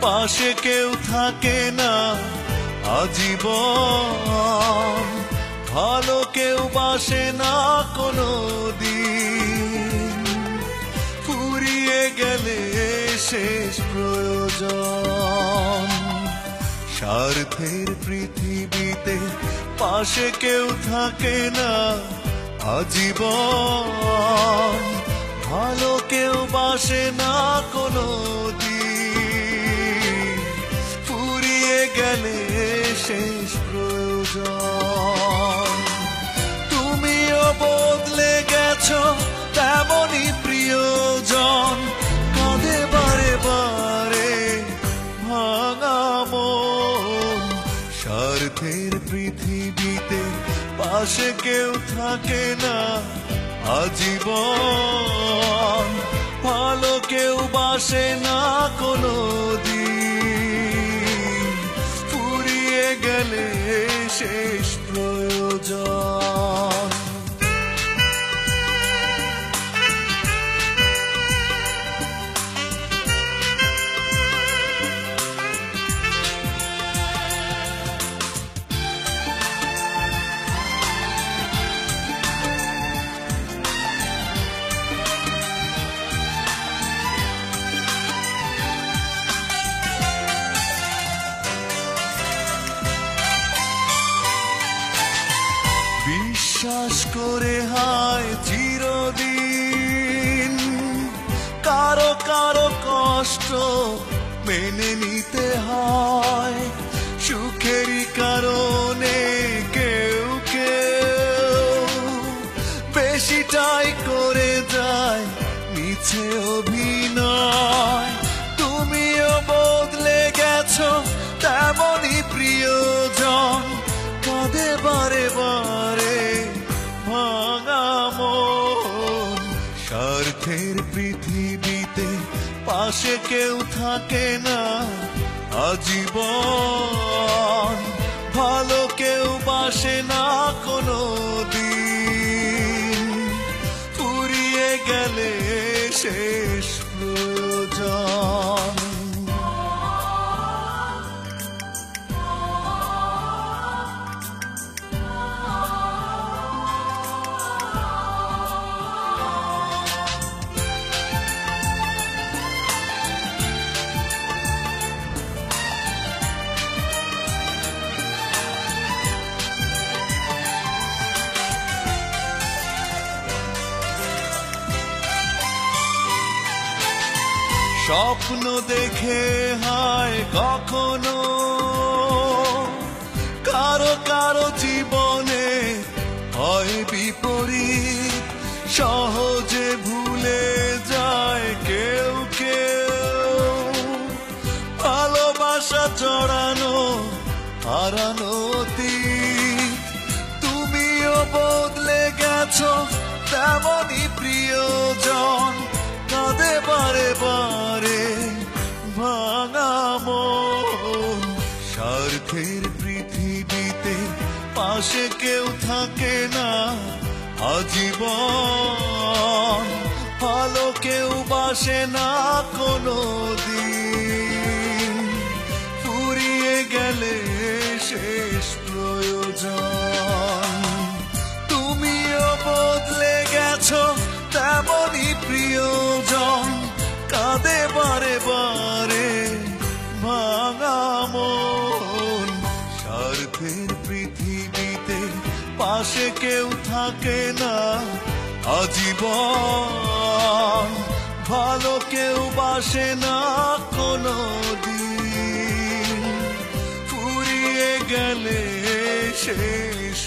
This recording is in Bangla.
পাশে কেউ থাকে না, আজীবন। ভালো কেউ বাসে না কোনো দিন ফুরিয়ে গেলে শেষ প্রয়োজন। স্বার্থের পৃথিবীতে পাশে কেউ থাকে না, আজীবন। ভালো কেউ বাসে না কোনো ফুরিয়ে গেলে শেষ প্রয়োজন। তুমিও বদলে গেছো তেমনই প্রিয়জন। কাঁধে বারে বারে ভাঙা স্বার্থের পৃথিবীতে পাশে কেউ থাকে না আজীবন। বাসে না কোনো দিন ফুরিয়ে গেলে শেষ প্রয়োজন। করে হায় চিরদিন। কারও কারও কষ্ট মেনে নিতে হয়, সুখেরই কারণে কেউ কেউ। বেশিটাই করে যায় মিছে অভিনয়। স্বার্থের পৃথিবীতে পাশে কেউ থাকে না, আজীবন। ভালো কেউ বাসে না কোনো দিন ফুরিয়ে গেলে শেষ স্বপ্ন দেখে হায় কখনো। কারও কারও জীবনে হয় বিপরীত, সহজে ভুলে যায় কেউ কেউ। ভালোবাসা জড়ানো, হারানো তুমিও বদলে গেছো তেমনই প্রিয়জন পাশে কেউ থাকে না আজীবন। ভালো কেউ বাসে না কোনো দিন ফুরিয়ে গেলে শেষ প্রয়োজন। তুমিও বদলে গেছো তেমনই প্রিয়জন। কাঁদে বারে বারে মন স্বার্থের পাশে কেউ থাকে না। আজীবন ভালো কেউ বাসে না কোনো দিন ফুরিয়ে গেলে শেষ